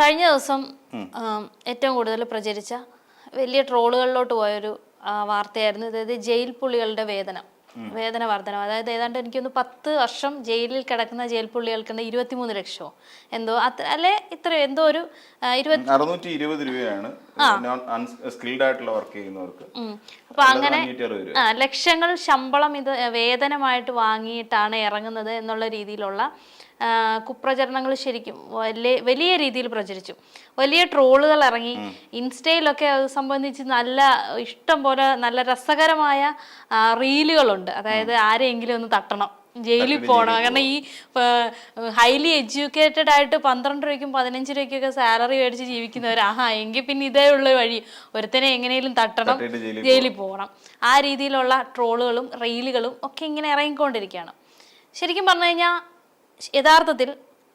കഴിഞ്ഞ ദിവസം ഏറ്റവും കൂടുതൽ പ്രചരിച്ച വലിയ ട്രോളുകളിലോട്ട് പോയൊരു വാർത്തയായിരുന്നു അതായത് ജയിൽ പുള്ളികളുടെ വേതനം. വേതന വർധനം. അതായത് ഏതാണ്ട് എനിക്കൊന്ന് പത്ത് വർഷം ജയിലിൽ കിടക്കുന്ന ജയിൽ പുള്ളികൾക്ക് ഇരുപത്തിമൂന്ന് ലക്ഷമോ എന്തോ. അത്ര അല്ലെ? ഇത്ര എന്തോ ഒരു അറുന്നൂറ്റി ഇരുപത് രൂപയാണ് സ്കിൽഡ് ആയിട്ടുള്ള വർക്ക് ചെയ്യുന്നവർക്ക്. അപ്പൊ അങ്ങനെ ലക്ഷങ്ങൾ ശമ്പളം ഇത് വേതനമായിട്ട് വാങ്ങിയിട്ടാണ് ഇറങ്ങുന്നത് എന്നുള്ള രീതിയിലുള്ള കുപ്രചരണങ്ങൾ ശരിക്കും വലിയ വലിയ രീതിയിൽ പ്രചരിച്ചു. വലിയ ട്രോളുകൾ ഇറങ്ങി. ഇൻസ്റ്റയിലൊക്കെ അത് സംബന്ധിച്ച് നല്ല ഇഷ്ടം പോലെ നല്ല രസകരമായ റീലുകളുണ്ട്. അതായത് ആരെയെങ്കിലും ഒന്ന് തട്ടണം. ജയിലിൽ പോകണം കാരണം ഈ ഹൈലി എഡ്യൂക്കേറ്റഡ് ആയിട്ട് പന്ത്രണ്ട് രൂപയ്ക്കും പതിനഞ്ച് രൂപയ്ക്കൊക്കെ സാലറി മേടിച്ച് ജീവിക്കുന്നവർ ആഹാ എങ്കിൽ പിന്നെ ഇതേ ഉള്ള വഴി. ഒരുത്തനെ എങ്ങനെയും തട്ടണം ജയിലിൽ ജയിലിൽ പോകണം ആ രീതിയിലുള്ള ട്രോളുകളും റീലുകളും ഒക്കെ ഇങ്ങനെ ഇറങ്ങിക്കൊണ്ടിരിക്കുകയാണ്. ശരിക്കും പറഞ്ഞു കഴിഞ്ഞാൽ യഥാർത്ഥത്തിൽ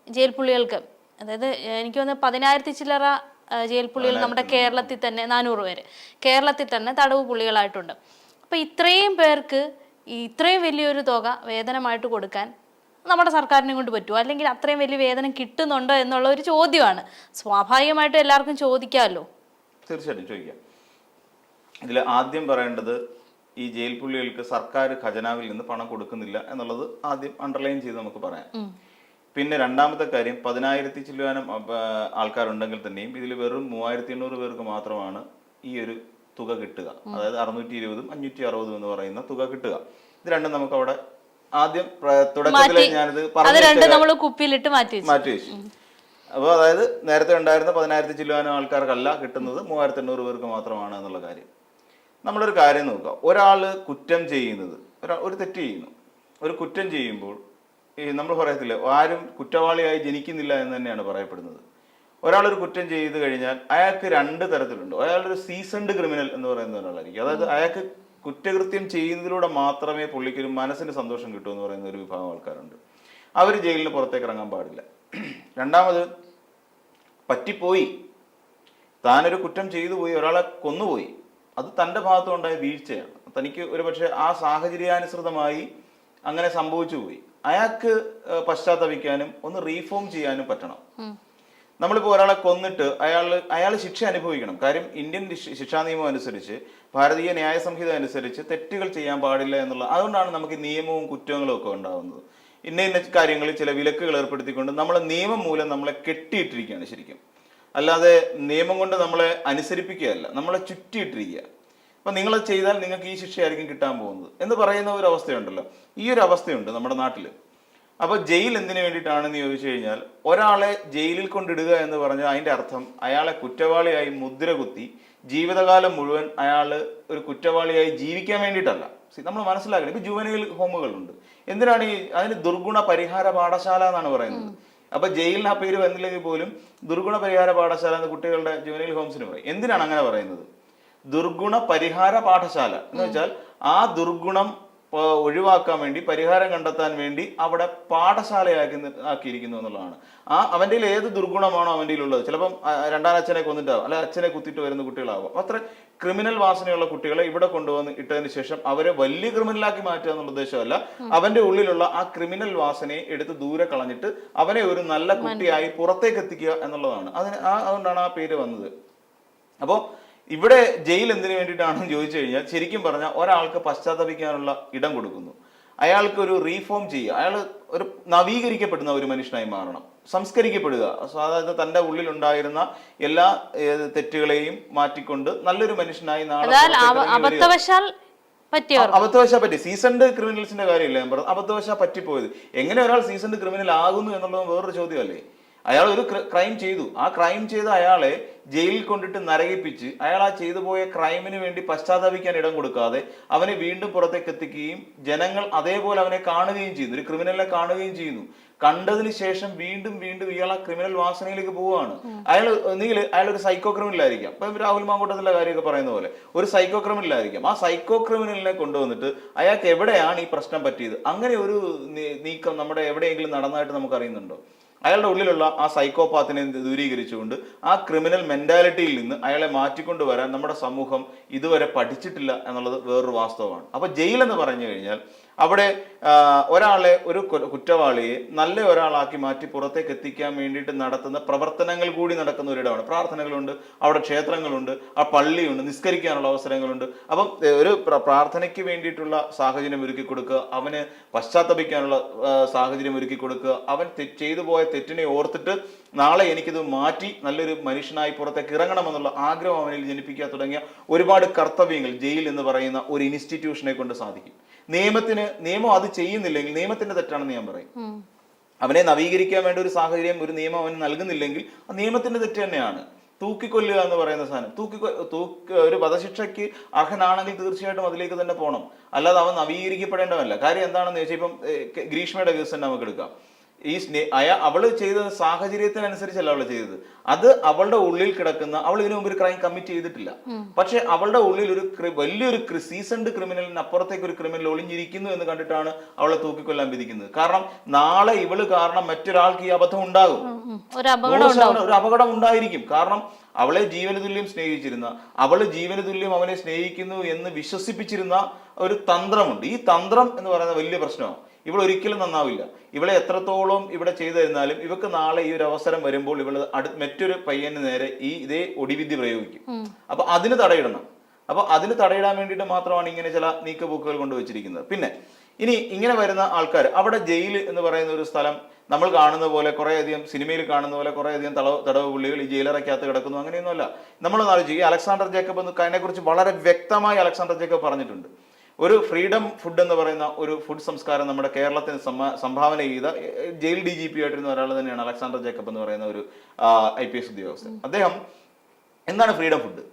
ജയിൽ പുള്ളികൾക്ക് അതായത് എനിക്ക് തോന്നുന്നു പതിനായിരത്തി ചില്ലറ ജയിൽ പുള്ളികൾ നമ്മുടെ കേരളത്തിൽ തന്നെ നാനൂറ് പേര്. കേരളത്തിൽ തന്നെ തടവ് പുള്ളികളായിട്ടുണ്ട്. അപ്പം ഇത്രയും പേർക്ക് ഇത്രയും വലിയൊരു തുക വേതനമായിട്ട് കൊടുക്കാൻ നമ്മുടെ സർക്കാരിനെ കൊണ്ട് പറ്റുമോ അല്ലെങ്കിൽ അത്രയും വലിയ വേതനം കിട്ടുന്നുണ്ടോ എന്നുള്ള ഒരു ചോദ്യമാണ്. സ്വാഭാവികമായിട്ടും എല്ലാവർക്കും ചോദിക്കാമല്ലോ. തീർച്ചയായിട്ടും ചോദിക്കാം. ഇതിൽ ആദ്യം പറയേണ്ടത് ഈ ജയിൽ പുള്ളികൾക്ക് സർക്കാർ ഖജനാവിൽ നിന്ന് പണം കൊടുക്കുന്നില്ല എന്നുള്ളത് ആദ്യം അണ്ടർലൈൻ ചെയ്ത് നമുക്ക് പറയാം. പിന്നെ രണ്ടാമത്തെ കാര്യം പതിനായിരത്തി ചില്ലുവാനും ആൾക്കാരുണ്ടെങ്കിൽ തന്നെയും ഇതിൽ വെറും മൂവായിരത്തി എണ്ണൂറ് പേർക്ക് മാത്രമാണ് ഈ ഒരു തുക കിട്ടുക. അതായത് അറുന്നൂറ്റി ഇരുപതും അഞ്ഞൂറ്റി അറുപതും എന്ന് പറയുന്ന തുക കിട്ടുക. ഇത് രണ്ടും നമുക്ക് അവിടെ ആദ്യം തുടക്കത്തിൽ ഞാനിത് പറഞ്ഞു കുപ്പിയിലിട്ട് മാറ്റി മാറ്റി വെച്ചു. അപ്പോൾ അതായത് നേരത്തെ ഉണ്ടായിരുന്ന പതിനായിരത്തി ചില്ലുവാനും ആൾക്കാർക്കല്ല കിട്ടുന്നത് മൂവായിരത്തി എണ്ണൂറ് പേർക്ക് മാത്രമാണ് എന്നുള്ള കാര്യം. നമ്മളൊരു കാര്യം നോക്കുക. ഒരാൾ കുറ്റം ചെയ്യുന്നത് ഒരാ ഒരു തെറ്റ് ചെയ്യുന്നു. ഒരു കുറ്റം ചെയ്യുമ്പോൾ ഈ നമ്മൾ പറയത്തില്ല ആരും കുറ്റവാളിയായി ജനിക്കുന്നില്ല എന്ന് തന്നെയാണ് പറയപ്പെടുന്നത്. ഒരാളൊരു കുറ്റം ചെയ്ത് കഴിഞ്ഞാൽ അയാൾക്ക് രണ്ട് തരത്തിലുണ്ട്. അയാളൊരു സീസൺഡ് ക്രിമിനൽ എന്ന് പറയുന്ന ഒരാളായിരിക്കും. അതായത് അയാൾക്ക് കുറ്റകൃത്യം ചെയ്യുന്നതിലൂടെ മാത്രമേ പുള്ളിക്കൊരു മനസ്സിന് സന്തോഷം കിട്ടൂ എന്ന് പറയുന്ന ഒരു വിഭാഗം ആൾക്കാരുണ്ട്. അവർ ജയിലിന് പുറത്തേക്ക് ഇറങ്ങാൻ പാടില്ല. രണ്ടാമത് പറ്റിപ്പോയി. താനൊരു കുറ്റം ചെയ്തു പോയി ഒരാളെ കൊന്നുപോയി. അത് തന്റെ ഭാഗത്തുണ്ടായ വീഴ്ചയാണ്. തനിക്ക് ഒരുപക്ഷെ ആ സാഹചര്യാനുസൃതമായി അങ്ങനെ സംഭവിച്ചു പോയി. അയാൾക്ക് പശ്ചാത്തപിക്കാനും ഒന്ന് റീഫോം ചെയ്യാനും പറ്റണം. നമ്മളിപ്പോൾ ഒരാളെ കൊന്നിട്ട് അയാൾ അയാൾ ശിക്ഷ അനുഭവിക്കണം. കാര്യം ഇന്ത്യൻ ശിക്ഷാ നിയമം അനുസരിച്ച് ഭാരതീയ ന്യായ സംഹിത അനുസരിച്ച് തെറ്റുകൾ ചെയ്യാൻ പാടില്ല എന്നുള്ള അതുകൊണ്ടാണ് നമുക്ക് നിയമവും കുറ്റങ്ങളും ഒക്കെ ഉണ്ടാകുന്നത് ഇന്ന ഇന്ന കാര്യങ്ങളിൽ ചില വിലക്കുകൾ ഏർപ്പെടുത്തിക്കൊണ്ട് നമ്മളെ നിയമം മൂലം നമ്മളെ കെട്ടിയിട്ടിരിക്കുകയാണ് ശരിക്കും. അല്ലാതെ നിയമം കൊണ്ട് നമ്മളെ അനുസരിപ്പിക്കുകയല്ല നമ്മളെ ചുറ്റിയിട്ടിരിക്കുക. അപ്പം നിങ്ങളത് ചെയ്താൽ നിങ്ങൾക്ക് ഈ ശിക്ഷയായിരിക്കും കിട്ടാൻ പോകുന്നത് എന്ന് പറയുന്ന ഒരു അവസ്ഥയുണ്ടല്ലോ. ഈ ഒരു അവസ്ഥയുണ്ട് നമ്മുടെ നാട്ടിൽ അപ്പോൾ ജയിൽ എന്തിനു വേണ്ടിയിട്ടാണെന്ന് ചോദിച്ചു കഴിഞ്ഞാൽ ഒരാളെ ജയിലിൽ കൊണ്ടിടുക എന്ന് പറഞ്ഞാൽ അതിന്റെ അർത്ഥം അയാളെ കുറ്റവാളിയായി മുദ്ര കുത്തി ജീവിതകാലം മുഴുവൻ അയാൾ ഒരു കുറ്റവാളിയായി ജീവിക്കാൻ വേണ്ടിയിട്ടല്ല. നമ്മൾ മനസ്സിലാക്കണം. ഇപ്പൊ ജുവനിൽ ഹോമുകളുണ്ട്. എന്തിനാണ് ഈ അതിന് ദുർഗുണ പരിഹാര പാഠശാല എന്നാണ് പറയുന്നത്. അപ്പൊ ജയിലിന് ആ പേര് വന്നില്ലെങ്കിൽ പോലും ദുർഗുണ പരിഹാര പാഠശാല എന്ന് കുട്ടികളുടെ ജുവനൈൽ ഹോംസിന് പറയും. എന്തിനാണ് അങ്ങനെ പറയുന്നത്? ദുർഗുണ പരിഹാര പാഠശാല എന്ന് വെച്ചാൽ ആ ദുർഗുണം ഒഴിവാക്കാൻ വേണ്ടി പരിഹാരം കണ്ടെത്താൻ വേണ്ടി അവിടെ പാഠശാലയാക്കി ആക്കിയിരിക്കുന്നു എന്നുള്ളതാണ്. ആ അവന്റെ ഏത് ദുർഗുണമാണോ അവന്റെ ഉള്ളത് ചിലപ്പം രണ്ടാം അച്ഛനെ കൊന്നിട്ടാവും. അല്ലെ അച്ഛനെ കുത്തിയിട്ട് വരുന്ന കുട്ടികളാവും. അത്ര ക്രിമിനൽ വാസനയുള്ള കുട്ടികളെ ഇവിടെ കൊണ്ടുവന്ന് ഇട്ടതിന് ശേഷം അവരെ വലിയ ക്രിമിനലാക്കി മാറ്റുക എന്നുള്ള ഉദ്ദേശമല്ല. അവന്റെ ഉള്ളിലുള്ള ആ ക്രിമിനൽ വാസനയെ എടുത്ത് ദൂരെ കളഞ്ഞിട്ട് അവനെ ഒരു നല്ല കുട്ടിയായി പുറത്തേക്ക് എത്തിക്കുക എന്നുള്ളതാണ്. അതിന് ആ അതുകൊണ്ടാണ് ആ പേര് വന്നത്. അപ്പോൾ ഇവിടെ ജയിൽ എന്തിനു വേണ്ടിയിട്ടാണെന്ന് ചോദിച്ചു കഴിഞ്ഞാൽ ശരിക്കും പറഞ്ഞാൽ ഒരാൾക്ക് പശ്ചാത്തപിക്കാനുള്ള ഇടം കൊടുക്കുന്നു. അയാൾക്ക് ഒരു റീഫോം ചെയ്യുക. അയാൾ ഒരു നവീകരിക്കപ്പെടുന്ന ഒരു മനുഷ്യനായി മാറണം. സംസ്കരിക്കപ്പെടുക. അതായത് തന്റെ ഉള്ളിലുണ്ടായിരുന്ന എല്ലാ തെറ്റുകളെയും മാറ്റിക്കൊണ്ട് നല്ലൊരു മനുഷ്യനായി അബദ്ധവശാൽ അബദ്ധവശാ പറ്റി. സീസൺഡ് ക്രിമിനൽസിന്റെ കാര്യമില്ല ഞാൻ അബദ്ധവശാ പറ്റിപ്പോയത്. എങ്ങനെ ഒരാൾ സീസൺഡ് ക്രിമിനൽ ആകുന്നു എന്നുള്ളത് വേറൊരു ചോദ്യമല്ലേ? അയാൾ ഒരു ക്രൈം ചെയ്തു. ആ ക്രൈം ചെയ്ത അയാളെ ജയിലിൽ കൊണ്ടിട്ട് നരകിപ്പിച്ച് അയാൾ ആ ചെയ്തു പോയ ക്രൈമിന് വേണ്ടി പശ്ചാത്താപിക്കാൻ ഇടം കൊടുക്കാതെ അവനെ വീണ്ടും പുറത്തേക്ക് എത്തിക്കുകയും ജനങ്ങൾ അതേപോലെ അവനെ കാണുകയും ചെയ്യുന്നു. ഒരു ക്രിമിനലിനെ കാണുകയും ചെയ്യുന്നു. കണ്ടതിന് ശേഷം വീണ്ടും വീണ്ടും ഇയാൾ ആ ക്രിമിനൽ വാസനയിലേക്ക് പോവുകയാണ്. അയാൾ ഒന്നുകിൽ അയാൾ ഒരു സൈക്കോ ക്രിമിനലായിരിക്കാം ഇപ്പം രാഹുൽ മാങ്കൂട്ടത്തിലെ കാര്യമൊക്കെ പറയുന്ന പോലെ ഒരു സൈക്കോ ക്രിമിനലായിരിക്കാം ആ സൈക്കോ ക്രിമിനലിനെ കൊണ്ടുവന്നിട്ട് അയാൾക്ക് എവിടെയാണ് ഈ പ്രശ്നം പറ്റിയത്? അങ്ങനെ ഒരു നീക്കം നമ്മുടെ എവിടെയെങ്കിലും നടന്നതായിട്ട് നമുക്ക് അറിയുന്നുണ്ടോ? അയാളുടെ ഉള്ളിലുള്ള ആ സൈക്കോപാത്തിനെ ദൂരീകരിച്ചുകൊണ്ട് ആ ക്രിമിനൽ മെന്റാലിറ്റിയിൽ നിന്ന് അയാളെ മാറ്റിക്കൊണ്ടുവരാൻ നമ്മുടെ സമൂഹം ഇതുവരെ പഠിച്ചിട്ടില്ല എന്നുള്ളത് വേറൊരു വാസ്തവമാണ്. അപ്പൊ ജയിൽ എന്ന് പറഞ്ഞു കഴിഞ്ഞാൽ അവിടെ ഒരാളെ ഒരു കുറ്റവാളിയെ നല്ല ഒരാളാക്കി മാറ്റി പുറത്തേക്ക് എത്തിക്കാൻ വേണ്ടിയിട്ട് നടത്തുന്ന പ്രവർത്തനങ്ങൾ കൂടി നടക്കുന്ന ഒരിടമാണ്. പ്രാർത്ഥനകളുണ്ട് അവിടെ ക്ഷേത്രങ്ങളുണ്ട് ആ പള്ളിയുണ്ട് നിസ്കരിക്കാനുള്ള അവസരങ്ങളുണ്ട്. അപ്പം ഒരു പ്രാർത്ഥനയ്ക്ക് വേണ്ടിയിട്ടുള്ള സാഹചര്യം ഒരുക്കി കൊടുക്കുക അവന് പശ്ചാത്തപിക്കാനുള്ള സാഹചര്യം ഒരുക്കി കൊടുക്കുക അവൻ ചെയ്തു പോയ തെറ്റിനെ ഓർത്തിട്ട് നാളെ എനിക്കിത് മാറ്റി നല്ലൊരു മനുഷ്യനായി പുറത്തേക്ക് ഇറങ്ങണമെന്നുള്ള ആഗ്രഹം അവനിൽ ജനിപ്പിക്കാൻ തുടങ്ങിയ ഒരുപാട് കർത്തവ്യങ്ങൾ ജയിൽ എന്ന് പറയുന്ന ഒരു ഇൻസ്റ്റിറ്റ്യൂഷനെ കൊണ്ട് സാധിക്കും. നിയമത്തിന് നിയമം അത് ചെയ്യുന്നില്ലെങ്കിൽ നിയമത്തിന്റെ തെറ്റാണെന്ന് ഞാൻ പറയും. അവനെ നവീകരിക്കാൻ വേണ്ട ഒരു സാഹചര്യം ഒരു നിയമം അവന് നൽകുന്നില്ലെങ്കിൽ ആ നിയമത്തിന്റെ തെറ്റ് തന്നെയാണ്. തൂക്കിക്കൊല്ലുക എന്ന് പറയുന്ന സാധനം. തൂക്കി തൂക്ക് ഒരു വധശിക്ഷയ്ക്ക് അർഹനാണെങ്കിൽ തീർച്ചയായിട്ടും അതിലേക്ക് തന്നെ പോകണം അല്ലാതെ അവൻ നവീകരിക്കപ്പെടേണ്ടതല്ല. കാര്യം എന്താണെന്ന് ചോദിച്ചാൽ ഇപ്പം ഗ്രീഷ്മയുടെ കേസ് തന്നെ നമുക്ക് എടുക്കാം. ഈ സ്നേ അയ അവൾ ചെയ്ത സാഹചര്യത്തിനനുസരിച്ചല്ല അവൾ ചെയ്തത്. അത് അവളുടെ ഉള്ളിൽ കിടക്കുന്ന അവൾ ഇതിനു മുമ്പ് ഒരു ക്രൈം കമ്മിറ്റ് ചെയ്തിട്ടില്ല. പക്ഷെ അവളുടെ ഉള്ളിൽ ഒരു വലിയൊരു സീസൺഡ് ക്രിമിനലിന് അപ്പുറത്തേക്ക് ഒരു ക്രിമിനൽ ഒളിഞ്ഞിരിക്കുന്നു എന്ന് കണ്ടിട്ടാണ് അവളെ തൂക്കിക്കൊല്ലാൻ വിധിക്കുന്നത്. കാരണം നാളെ ഇവൾ കാരണം മറ്റൊരാൾക്ക് ഈ അബദ്ധം ഉണ്ടാകും. ഒരു അപകടം ഉണ്ടായിരിക്കും. കാരണം അവളെ ജീവന തുല്യം സ്നേഹിച്ചിരുന്ന അവൾ ജീവന തുല്യം അവനെ സ്നേഹിക്കുന്നു എന്ന് വിശ്വസിപ്പിച്ചിരുന്ന ഒരു തന്ത്രമുണ്ട്. ഈ തന്ത്രം എന്ന് പറയുന്ന വലിയ പ്രശ്നമാണ്. ഇവൾ ഒരിക്കലും നന്നാവില്ല. ഇവളെ എത്രത്തോളം ഇവിടെ ചെയ്തു തരുന്നാലും ഇവക്ക് നാളെ ഈ ഒരു അവസരം വരുമ്പോൾ ഇവൾ അടു മറ്റൊരു പയ്യന് നേരെ ഈ ഇതേ ഒടിവിദ്യ പ്രയോഗിക്കും. അപ്പൊ അതിന് തടയിടണം. അപ്പൊ അതിന് തടയിടാൻ വേണ്ടിയിട്ട് മാത്രമാണ് ഇങ്ങനെ ചില നീക്കപോക്കുകൾ കൊണ്ടുവച്ചിരിക്കുന്നത് പിന്നെ ഇനി ഇങ്ങനെ വരുന്ന ആൾക്കാർ അവിടെ ജയിൽ എന്ന് പറയുന്ന ഒരു സ്ഥലം നമ്മൾ കാണുന്ന പോലെ കുറേയധികം സിനിമയിൽ കാണുന്ന പോലെ കുറേയധികം തടവ് തടവ് പുള്ളികൾ ഈ ജയിലറയ്ക്കകത്ത് കിടക്കുന്നു അങ്ങനെയൊന്നുമല്ല. നമ്മൾ നാളെ ഈ അലക്സാണ്ടർ ജേക്കബ് എന്ന് അതിനെക്കുറിച്ച് വളരെ വ്യക്തമായി അലക്സാണ്ടർ ജേക്കബ് പറഞ്ഞിട്ടുണ്ട്. ഒരു ഫ്രീഡം ഫുഡ് എന്ന് പറയുന്ന ഒരു ഫുഡ് സംസ്കാരം നമ്മുടെ കേരളത്തിന് സംഭാവന ചെയ്ത ജയിൽ ഡി ജി പി ആയിട്ടിരുന്ന ഒരാൾ തന്നെയാണ് അലക്സാണ്ടർ ജേക്കബ് എന്ന് പറയുന്ന ഒരു ഐ പി എസ് ഉദ്യോഗസ്ഥൻ. അദ്ദേഹം എന്താണ് ഫ്രീഡം ഫുഡ്?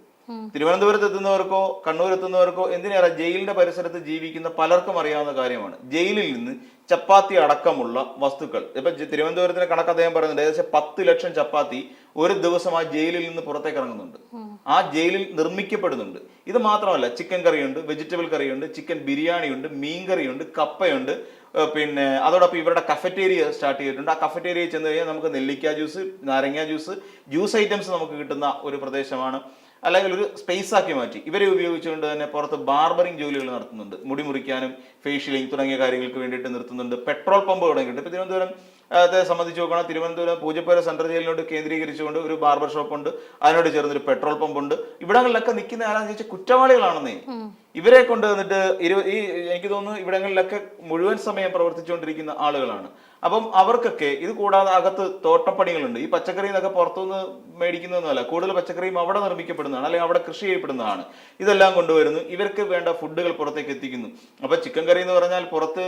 തിരുവനന്തപുരത്ത് എത്തുന്നവർക്കോ കണ്ണൂർ എത്തുന്നവർക്കോ എന്തിനേറെ ജയിലിന്റെ പരിസരത്ത് ജീവിക്കുന്ന പലർക്കും അറിയാവുന്ന കാര്യമാണ്. ജയിലിൽ നിന്ന് ചപ്പാത്തി അടക്കമുള്ള വസ്തുക്കൾ. ഇപ്പൊ തിരുവനന്തപുരത്തിന്റെ കണക്ക് അദ്ദേഹം പറയുന്നുണ്ട്. ഏകദേശം പത്ത് ലക്ഷം ചപ്പാത്തി ഒരു ദിവസം ആ ജയിലിൽ നിന്ന് പുറത്തേക്ക് ഇറങ്ങുന്നുണ്ട്. ആ ജയിലിൽ നിർമ്മിക്കപ്പെടുന്നുണ്ട്. ഇത് മാത്രമല്ല ചിക്കൻ കറിയുണ്ട് വെജിറ്റബിൾ കറിയുണ്ട് ചിക്കൻ ബിരിയാണിയുണ്ട് മീൻ കറിയുണ്ട് കപ്പയുണ്ട് പിന്നെ അതോടൊപ്പം ഇവരുടെ കഫറ്റേരിയ സ്റ്റാർട്ട് ചെയ്തിട്ടുണ്ട്. ആ കഫറ്റേരിയയിൽ ചെന്ന് കഴിഞ്ഞാൽ നമുക്ക് നെല്ലിക്ക ജ്യൂസ് നാരങ്ങ ജ്യൂസ് ജ്യൂസ് ഐറ്റംസ് നമുക്ക് കിട്ടുന്ന ഒരു പ്രദേശമാണ്. അല്ലെങ്കിൽ ഒരു സ്പേസ് ആക്കി മാറ്റി. ഇവരെ ഉപയോഗിച്ചുകൊണ്ട് തന്നെ പുറത്ത് ബാർബറിംഗ് ജോലികൾ നടത്തുന്നുണ്ട്. മുടി മുറിക്കാനും ഫേഷ്യലിംഗ് തുടങ്ങിയ കാര്യങ്ങൾക്ക് വേണ്ടിയിട്ട് നിർത്തുന്നുണ്ട്. പെട്രോൾ പമ്പ് തുടങ്ങിയിട്ടുണ്ട്. ഇപ്പൊ തിരുവനന്തപുരം ത്തെ സംബന്ധിച്ച് നോക്കണം തിരുവനന്തപുരം പൂജപ്പുര സെൻട്രൽ ജയിലിനോട് കേന്ദ്രീകരിച്ചുകൊണ്ട് ഒരു ബാർബർ ഷോപ്പ് ഉണ്ട് അതിനോട് ചേർന്ന് ഒരു പെട്രോൾ പമ്പ് ഉണ്ട് ഇവിടങ്ങളിലൊക്കെ നിൽക്കുന്ന ആരാന്ന് ചോദിച്ചാൽ കുറ്റവാളികളാണെന്നേ. ഇവരെ കൊണ്ട് വന്നിട്ട് ഇരു ഈ എനിക്ക് തോന്നുന്നു ഇവിടങ്ങളിലൊക്കെ മുഴുവൻ സമയം പ്രവർത്തിച്ചുകൊണ്ടിരിക്കുന്ന ആളുകളാണ്. അപ്പം അവർക്കൊക്കെ ഇത് കൂടാതെ അകത്ത് തോട്ടപ്പണികളുണ്ട്. ഈ പച്ചക്കറി എന്നൊക്കെ പുറത്തുനിന്ന് മേടിക്കുന്നതൊന്നുമല്ല. കൂടുതൽ പച്ചക്കറിയും അവിടെ നിർമ്മിക്കപ്പെടുന്നതാണ് അല്ലെങ്കിൽ അവിടെ കൃഷി ചെയ്യപ്പെടുന്നതാണ്. ഇതെല്ലാം കൊണ്ടുവരുന്നു. ഇവർക്ക് വേണ്ട ഫുഡുകൾ പുറത്തേക്ക് എത്തിക്കുന്നു. അപ്പൊ ചിക്കൻ കറി എന്ന് പറഞ്ഞാൽ പുറത്ത്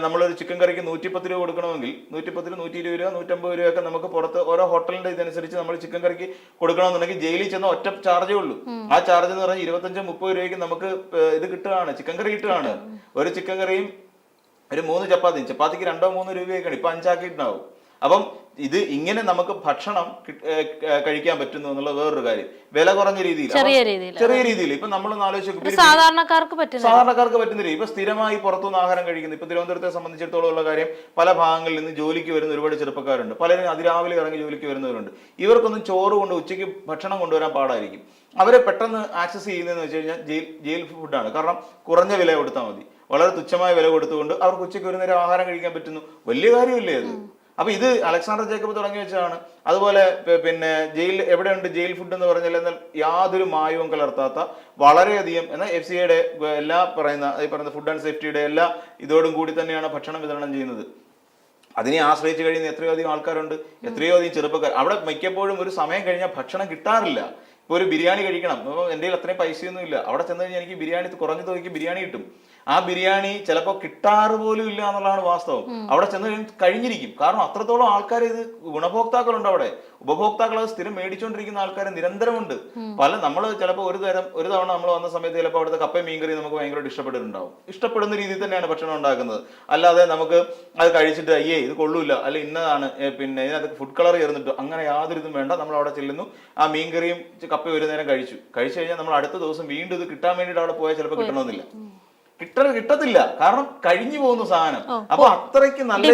നമ്മളൊരു ചിക്കൻ കറിക്ക് നൂറ്റിപ്പത്ത് രൂപ കൊടുക്കണമെങ്കിൽ നൂറ്റിപ്പത്ത് രൂപ നൂറ്റി ഇരുപത് രൂപ നൂറ്റമ്പത് രൂപയൊക്കെ നമുക്ക് പുറത്ത് ഓരോ ഹോട്ടലിന്റെ ഇതനുസരിച്ച് നമ്മൾ ചിക്കൻ കറിക്ക് കൊടുക്കണമെന്നുണ്ടെങ്കിൽ ജയിലിൽ ചെന്ന ഒറ്റ ചാർജേ ഉള്ളൂ. ആ ചാർജ് എന്ന് പറഞ്ഞാൽ ഇരുപത്തഞ്ച് മുപ്പത് രൂപയ്ക്ക് നമുക്ക് ഇത് കിട്ടുകയാണ്. ചിക്കൻ കറി കിട്ടുകയാണ്. ഒരു ചിക്കൻ കറിയും ഒരു മൂന്ന് ചപ്പാത്തി ചപ്പാത്തിക്ക് രണ്ടോ മൂന്നോ രൂപയൊക്കെയാണ് ഇപ്പൊ അഞ്ചാക്കിയിട്ടുണ്ടാവും. അപ്പം ഇത് ഇങ്ങനെ നമുക്ക് ഭക്ഷണം കഴിക്കാൻ പറ്റുന്നു എന്നുള്ളത് വേറൊരു കാര്യം. വില കുറഞ്ഞ രീതിയിൽ. ചെറിയ രീതിയിൽ ചെറിയ രീതിയിൽ. ഇപ്പൊ നമ്മൾ സാധാരണക്കാർക്ക്. ഒരു സാധാരണക്കാർക്ക് പറ്റുന്ന രീതി. ഇപ്പൊ സ്ഥിരമായി പുറത്തുനിന്ന് ആഹാരം കഴിക്കുന്നു. ഇപ്പൊ തിരുവനന്തപുരത്തെ സംബന്ധിച്ചിടത്തോളം ഉള്ള കാര്യം പല ഭാഗങ്ങളിൽ നിന്ന് ജോലിക്ക് വരുന്ന ഒരുപാട് ചെറുപ്പക്കാരുണ്ട്. പലരും അതിരാവിലെ ഇറങ്ങി ജോലിക്ക് വരുന്നവരുണ്ട്. ഇവർക്കൊന്നും ചോറ് കൊണ്ട് ഉച്ചയ്ക്ക് ഭക്ഷണം കൊണ്ടുവരാൻ പാടായിരിക്കും. അവരെ പെട്ടെന്ന് ആക്സസ് ചെയ്യുന്നതെന്ന് വെച്ച് കഴിഞ്ഞാൽ ജയിൽ ജയിൽ ഫുഡാണ്. കാരണം കുറഞ്ഞ വില കൊടുത്താൽ മതി. വളരെ തുച്ഛമായ വില കൊടുത്തുകൊണ്ട് അവർക്ക് ഉച്ചയ്ക്ക് ഒരു നേരം ആഹാരം കഴിക്കാൻ പറ്റുന്നു. വലിയ കാര്യമില്ലേ അത്? അപ്പൊ ഇത് അലക്സാണ്ടർ ജേക്കബ് തുടങ്ങി വെച്ചതാണ്. അതുപോലെ പിന്നെ ജയിൽ എവിടെയുണ്ട് ജയിൽ ഫുഡ് എന്ന് പറഞ്ഞാൽ എന്നാൽ യാതൊരു മായവും കലർത്താത്ത വളരെയധികം എന്നാൽ എഫ് സി ഐയുടെ എല്ലാ പറയുന്ന ഈ പറയുന്ന ഫുഡ് ആൻഡ് സേഫ്റ്റിയുടെ എല്ലാ ഇതോടും കൂടി തന്നെയാണ് ഭക്ഷണം വിതരണം ചെയ്യുന്നത്. അതിനെ ആശ്രയിച്ച് കഴിയുന്ന എത്രയോ അധികം ആൾക്കാരുണ്ട് എത്രയോ അധികം ചെറുപ്പക്കാർ. അവിടെ മിക്കപ്പോഴും ഒരു സമയം കഴിഞ്ഞാൽ ഭക്ഷണം കിട്ടാറില്ല. ഇപ്പൊ ഒരു ബിരിയാണി കഴിക്കണം. അപ്പോൾ എന്റെ കയ്യിൽ അത്രയും പൈസയൊന്നും ഇല്ല അവിടെ ചെന്ന് കഴിഞ്ഞാൽ എനിക്ക് ബിരിയാണി കുറഞ്ഞ തുകയ്ക്ക് ബിരിയാണി കിട്ടും. ആ ബിരിയാണി ചിലപ്പോൾ കിട്ടാറ് പോലും ഇല്ല എന്നുള്ളതാണ് വാസ്തവം. അവിടെ ചെന്ന് കഴിഞ്ഞ് കഴിഞ്ഞിരിക്കും. കാരണം അത്രത്തോളം ആൾക്കാർ ഇത് ഗുണഭോക്താക്കളുണ്ട് അവിടെ. ഉപഭോക്താക്കൾ അത് സ്ഥിരം മേടിച്ചുകൊണ്ടിരിക്കുന്ന ആൾക്കാർ നിരന്തരമുണ്ട്. പല നമ്മൾ ചിലപ്പോൾ ഒരു തരം ഒരു തവണ നമ്മൾ വന്ന സമയത്ത് ചിലപ്പോൾ അവിടുത്തെ കപ്പയും മീൻകറി നമുക്ക് ഭയങ്കരമായിട്ട് ഇഷ്ടപ്പെട്ടിട്ടുണ്ടാവും. ഇഷ്ടപ്പെടുന്ന രീതിയിൽ തന്നെയാണ് ഭക്ഷണം ഉണ്ടാക്കുന്നത്. അല്ലാതെ നമുക്ക് അത് കഴിച്ചിട്ട് അയ്യേ ഇത് കൊള്ളൂല. അല്ലെ ഇന്നതാണ്. പിന്നെ ഇതിനകത്ത് ഫുഡ് കളർ ചേർന്നിട്ട് അങ്ങനെ യാതൊരു ഇതും വേണ്ട. നമ്മൾ അവിടെ ചെല്ലുന്നു. ആ മീൻകറിയും കപ്പയും ഒരു നേരം കഴിച്ചു. കഴിച്ചു കഴിഞ്ഞാൽ നമ്മൾ അടുത്ത ദിവസം വീണ്ടും ഇത് കിട്ടാൻ വേണ്ടിയിട്ട് അവിടെ പോയാൽ ചിലപ്പോൾ കിട്ടണമെന്നില്ല. കിട്ട കിട്ടത്തില്ല. കാരണം കഴിഞ്ഞു പോകുന്ന സാധനം. അപ്പൊ അത്രയ്ക്ക് നല്ല.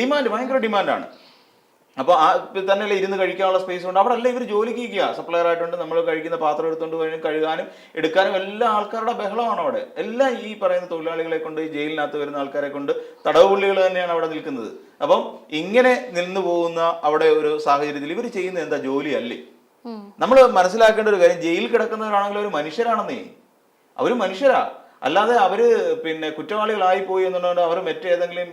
ഡിമാൻഡ് ഭയങ്കര ഡിമാൻഡാണ് അപ്പൊ ആ തന്നെയല്ലേ ഇരുന്ന് കഴിക്കാനുള്ള സ്പേസ് ഉണ്ട്. അവിടെ അല്ല ഇവർ ജോലിക്ക് ഇരിക്കുക? സപ്ലയർ ആയിട്ടുണ്ട്. നമ്മൾ കഴിക്കുന്ന പാത്രം എടുത്തുകൊണ്ട് പോയി കഴുകാനും എടുക്കാനും എല്ലാ ആൾക്കാരുടെ ബഹളമാണ് അവിടെ. എല്ലാം ഈ പറയുന്ന തൊഴിലാളികളെ കൊണ്ട് ഈ ജയിലിനകത്ത് വരുന്ന ആൾക്കാരെ കൊണ്ട് തടവുപുള്ളികൾ തന്നെയാണ് അവിടെ നിൽക്കുന്നത്. അപ്പം ഇങ്ങനെ നിന്നു പോകുന്ന അവിടെ ഒരു സാഹചര്യത്തിൽ ഇവർ ചെയ്യുന്ന എന്താ? ജോലി അല്ലേ നമ്മൾ മനസ്സിലാക്കേണ്ട ഒരു കാര്യം ജയിലിൽ കിടക്കുന്നവരാണെങ്കിൽ ഒരു മനുഷ്യരാണെന്നേ. അവർ മനുഷ്യരാ. അല്ലാതെ അവർ പിന്നെ കുറ്റവാളികളായി പോയി എന്നുള്ളത് അവർ മറ്റേതെങ്കിലും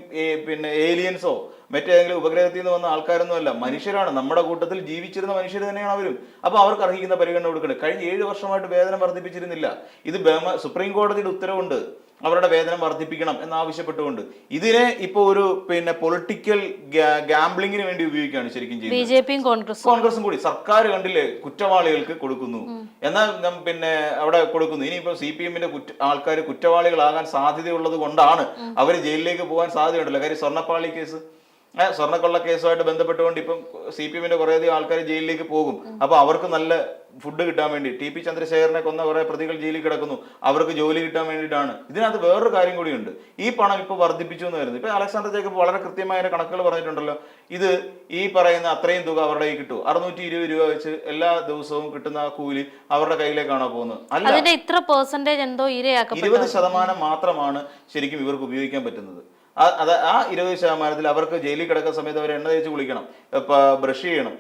പിന്നെ ഏലിയൻസോ മറ്റേതെങ്കിലും ഉപഗ്രഹത്തിൽ നിന്ന് വന്ന ആൾക്കാരൊന്നും അല്ല. മനുഷ്യരാണ്. നമ്മുടെ കൂട്ടത്തിൽ ജീവിച്ചിരുന്ന മനുഷ്യർ തന്നെയാണ് അവരും. അപ്പോൾ അവർക്ക് അർഹിക്കുന്ന പരിഗണന കൊടുക്കണം കഴിഞ്ഞ ഏഴ് വർഷമായിട്ട് വേതനം വർദ്ധിപ്പിച്ചിരുന്നില്ല. ഇത് സുപ്രീം കോടതിയുടെ ഉത്തരവുണ്ട്. അവരുടെ വേതനം വർദ്ധിപ്പിക്കണം എന്നാവശ്യപ്പെട്ടുകൊണ്ട്. ഇതിനെ ഇപ്പോൾ ഒരു പിന്നെ പൊളിറ്റിക്കൽ ഗാംബ്ലിങ്ങിന് വേണ്ടി ഉപയോഗിക്കുകയാണ് ശരിക്കും ചെയ്യുന്നത്. ബി ജെ പിയും കോൺഗ്രസും. കോൺഗ്രസും കൂടി. സർക്കാർ കണ്ടില്ലേ കുറ്റവാളികൾക്ക് കൊടുക്കുന്നു. എന്നാൽ പിന്നെ അവിടെ കൊടുക്കുന്നു. ഇനിയിപ്പോ സി പി എമ്മിന്റെ ആൾക്കാർ കുറ്റവാളികളാകാൻ സാധ്യതയുള്ളത് കൊണ്ടാണ് അവർ ജയിലിലേക്ക് പോകാൻ സാധ്യതയുണ്ടല്ലോ. കാര്യം സ്വർണപ്പാളി കേസ് സ്വർണക്കൊള്ള കേസുമായിട്ട് ബന്ധപ്പെട്ടുകൊണ്ട് ഇപ്പം സി പി എമ്മിന്റെ കുറേയധികം ആൾക്കാർ ജയിലിലേക്ക് പോകും. അപ്പൊ അവർക്ക് നല്ല ഫുഡ് കിട്ടാൻ വേണ്ടി ടി പി ചന്ദ്രശേഖരനെ കൊന്ന കുറെ പ്രതികൾ ജയിലിൽ കിടക്കുന്നു. അവർക്ക് ജോലി കിട്ടാൻ വേണ്ടിയിട്ടാണ്. ഇതിനകത്ത് വേറൊരു കാര്യം കൂടിയുണ്ട്. ഈ പണം ഇപ്പൊ വർദ്ധിപ്പിച്ചു എന്ന് വരുന്നത് ഇപ്പൊ അലക്സാണ്ടർ ജേക്കബ് വളരെ കൃത്യമായ കണക്കുകൾ പറഞ്ഞിട്ടുണ്ടല്ലോ. ഇത് ഈ പറയുന്ന അത്രയും തുക അവരുടെ കയ്യിൽ കിട്ടും. അറുന്നൂറ്റി ഇരുപത് രൂപ വെച്ച് എല്ലാ ദിവസവും കിട്ടുന്ന ആ കൂലി അവരുടെ കയ്യിലേക്കാണോ പോകുന്നത്. അല്ല ഇത്ര പെർസെന്റേജ് എന്തോ ഇരുപത് ശതമാനം മാത്രമാണ് ശരിക്കും ഇവർക്ക് ഉപയോഗിക്കാൻ പറ്റുന്നത്. അത് ആ ഇരുപത് ശതമാനത്തിൽ അവർക്ക് ജയിലിൽ കിടക്കുന്ന സമയത്ത് അവർ എണ്ണ തേച്ച് കുളിക്കണം. ബ്രഷ് ചെയ്യണം.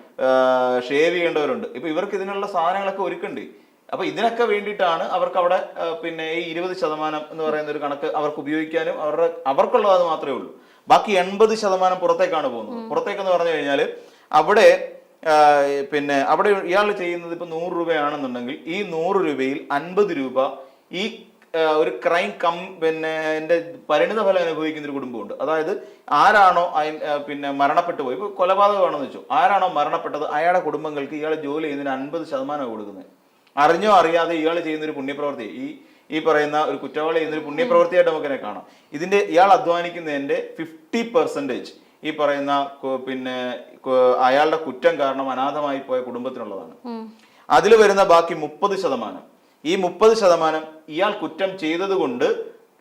ഷേവ് ചെയ്യേണ്ടവരുണ്ട്. ഇപ്പൊ ഇവർക്ക് ഇതിനുള്ള സാധനങ്ങളൊക്കെ ഒരുക്കണ്ടേ? അപ്പൊ ഇതിനൊക്കെ വേണ്ടിയിട്ടാണ് അവർക്ക് അവിടെ പിന്നെ ഈ ഇരുപത് ശതമാനം എന്ന് പറയുന്ന ഒരു കണക്ക് അവർക്ക് ഉപയോഗിക്കാനും അവരുടെ അവർക്കുള്ളത് മാത്രമേ ഉള്ളൂ. ബാക്കി എൺപത് ശതമാനം പുറത്തേക്കാണ് പോകുന്നത്. പുറത്തേക്കെന്ന് പറഞ്ഞു കഴിഞ്ഞാൽ അവിടെ പിന്നെ അവിടെ ഇയാൾ ചെയ്യുന്നത് ഇപ്പൊ നൂറ് രൂപയാണെന്നുണ്ടെങ്കിൽ ഈ നൂറ് രൂപയിൽ അൻപത് രൂപ ഈ ഒരു ക്രൈം കം പിന്നെ എന്റെ പരിണിത ഫലം അനുഭവിക്കുന്ന ഒരു കുടുംബമുണ്ട്. അതായത് ആരാണോ പിന്നെ മരണപ്പെട്ടു പോയി. ഇപ്പൊ കൊലപാതകമാണെന്ന് വെച്ചു. ആരാണോ മരണപ്പെട്ടത്? അയാളുടെ കുടുംബങ്ങൾക്ക് ഇയാൾ ജോലി ചെയ്യുന്നതിന് അൻപത് ശതമാനമാണ് കൊടുക്കുന്നത്. അറിഞ്ഞോ അറിയാതെ ഇയാൾ ചെയ്യുന്ന ഒരു പുണ്യപ്രവൃത്തി. ഈ ഈ പറയുന്ന ഒരു കുറ്റവാളി ചെയ്യുന്ന ഒരു പുണ്യപ്രവൃത്തിയായിട്ട് നമുക്കിനെ കാണാം. ഇതിന്റെ ഇയാൾ അധ്വാനിക്കുന്നതിന്റെ ഫിഫ്റ്റി പെർസെന്റേജ് ഈ പറയുന്ന പിന്നെ അയാളുടെ കുറ്റം കാരണം അനാഥമായി പോയ കുടുംബത്തിനുള്ളതാണ്. അതിൽ വരുന്ന ബാക്കി മുപ്പത് ശതമാനം ഈ മുപ്പത് ശതമാനം ഇയാൾ കുറ്റം ചെയ്തതുകൊണ്ട്